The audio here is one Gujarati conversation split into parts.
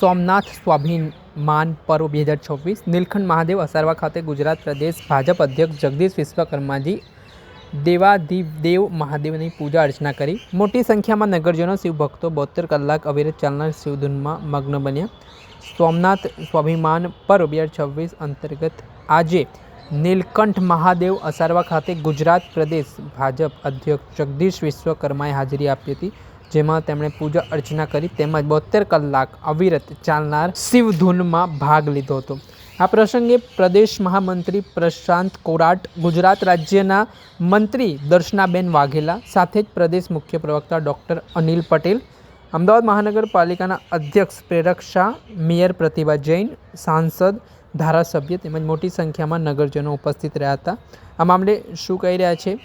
સોમનાથ સ્વાભિમાન પર્વ બે હજાર છવ્વીસ નીલકંઠ મહાદેવ અસારવા ખાતે ગુજરાત પ્રદેશ ભાજપ અધ્યક્ષ જગદીશ વિશ્વકર્માજી દેવાધિદેવ મહાદેવની પૂજા અર્ચના કરી. મોટી સંખ્યામાં નગરજનો શિવભક્તો બોતેર કલાક અવિરત ચાલનાર શિવધૂનમાં મગ્ન બન્યા. સોમનાથ સ્વાભિમાન પર્વ બે હજાર છવ્વીસ અંતર્ગત આજે નીલકંઠ મહાદેવ અસારવા ખાતે ગુજરાત પ્રદેશ ભાજપ અધ્યક્ષ જગદીશ વિશ્વકર્માએ હાજરી આપી હતી. જેમાં તેમણે પૂજા અર્ચના કરી તેમજ બોતેર કલાક અવિરત ચાલનાર શિવધૂનમાં ભાગ લીધો હતો. આ પ્રસંગે પ્રદેશ મહામંત્રી પ્રશાંત કોરાટ, ગુજરાત રાજ્યના મંત્રી દર્શનાબેન વાઘેલા, સાથે જ પ્રદેશ મુખ્ય પ્રવક્તા ડૉક્ટર અનિલ પટેલ, અમદાવાદ મહાનગરપાલિકાના અધ્યક્ષ પ્રેરક શાહ, મેયર પ્રતિભા જૈન, સાંસદ, ધારાસભ્ય તેમજ મોટી સંખ્યામાં નગરજનો ઉપસ્થિત રહ્યા હતા. આ મામલે શું કહી રહ્યા છે?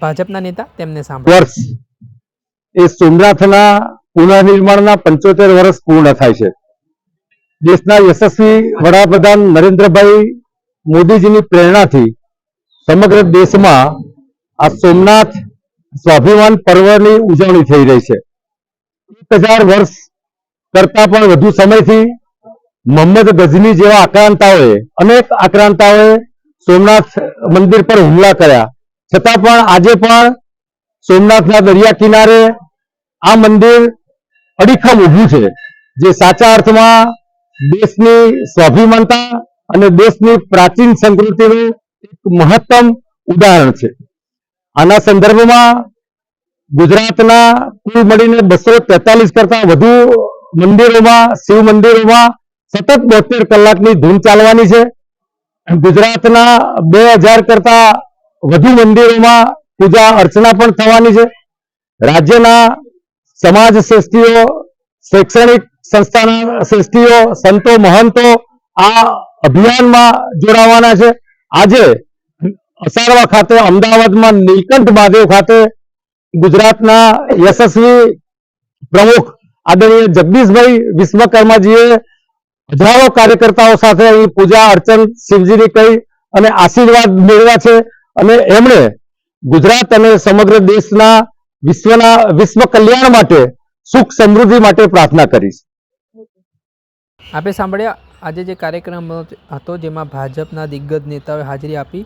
ભાજપના નેતા તેમને સાંભળો. વર્ષ એ સોમનાથના પુનઃનિર્માણના પંચોતેર વર્ષ પૂર્ણ થાય છે. દેશના યશસ્વી વડાપ્રધાન નરેન્દ્રભાઈ મોદીજીની પ્રેરણાથી સમગ્ર દેશમાં આ સોમનાથ સ્વાભિમાન પર્વની ઉજવણી થઈ રહી છે. એક હજાર વર્ષ કરતા પણ વધુ સમયથી મોહમ્મદ ગઝની જેવા આક્રાંતાઓએ, અનેક આક્રાંતાઓએ સોમનાથ મંદિર પર હુમલા કર્યા. છતાં પણ આજે પણ સોમનાથના દરિયા કિનારે આ મંદિર અડીખમ ઊભું છે, જે સાચા અર્થમાં દેશની સ્વાભિમાનતા અને દેશની પ્રાચીન સંસ્કૃતિનું એક મહત્તમ ઉદાહરણ છે. આના સંદર્ભમાં ગુજરાતના કુલ મળીને બસો તેતાલીસ કરતા વધુ મંદિરોમાં, શિવ મંદિરોમાં સતત બોતેર કલાકની ધૂન ચાલવાની છે. ગુજરાતના બે હજાર કરતા વધુ મંદિરોમાં પૂજા અર્ચના પણ થવાની છે. રાજ્યના સમાજ શ્રેષ્ઠીઓ, શૈક્ષણિક સંસ્થાના શ્રેષ્ઠીઓ, સંતો, મહંતો આ અભિયાનમાં જોડાવાના છે. આજે અસારવા ખાતે, અમદાવાદમાં નીલકંઠ મહાદેવ ખાતે ગુજરાતના યશસ્વી પ્રમુખ આદરણીય જગદીશભાઈ વિશ્વકર્માજીએ હજારો કાર્યકર્તાઓ સાથે અહીં પૂજા અર્ચન શિવજીની કરી અને આશીર્વાદ મેળવ્યા છે. અને એમણે ગુજરાત અને સમગ્ર દેશના વિશ્વના, વિશ્વ કલ્યાણ માટે સુખ સમૃદ્ધિ માટે પ્રાર્થના કરીશ. આપે સાંભળ્યા, આજે જે કાર્યક્રમ હતો જેમાં ભાજપના દિગ્ગજ નેતાઓએ હાજરી આપી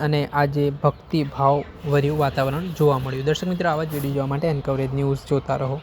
અને આજે ભક્તિ ભાવભર્યું વાતાવરણ જોવા મળ્યું. દર્શક મિત્રો, આવા જ વીડિયો જોવા માટે એન્કવરેજ ન્યૂઝ જોતા રહો.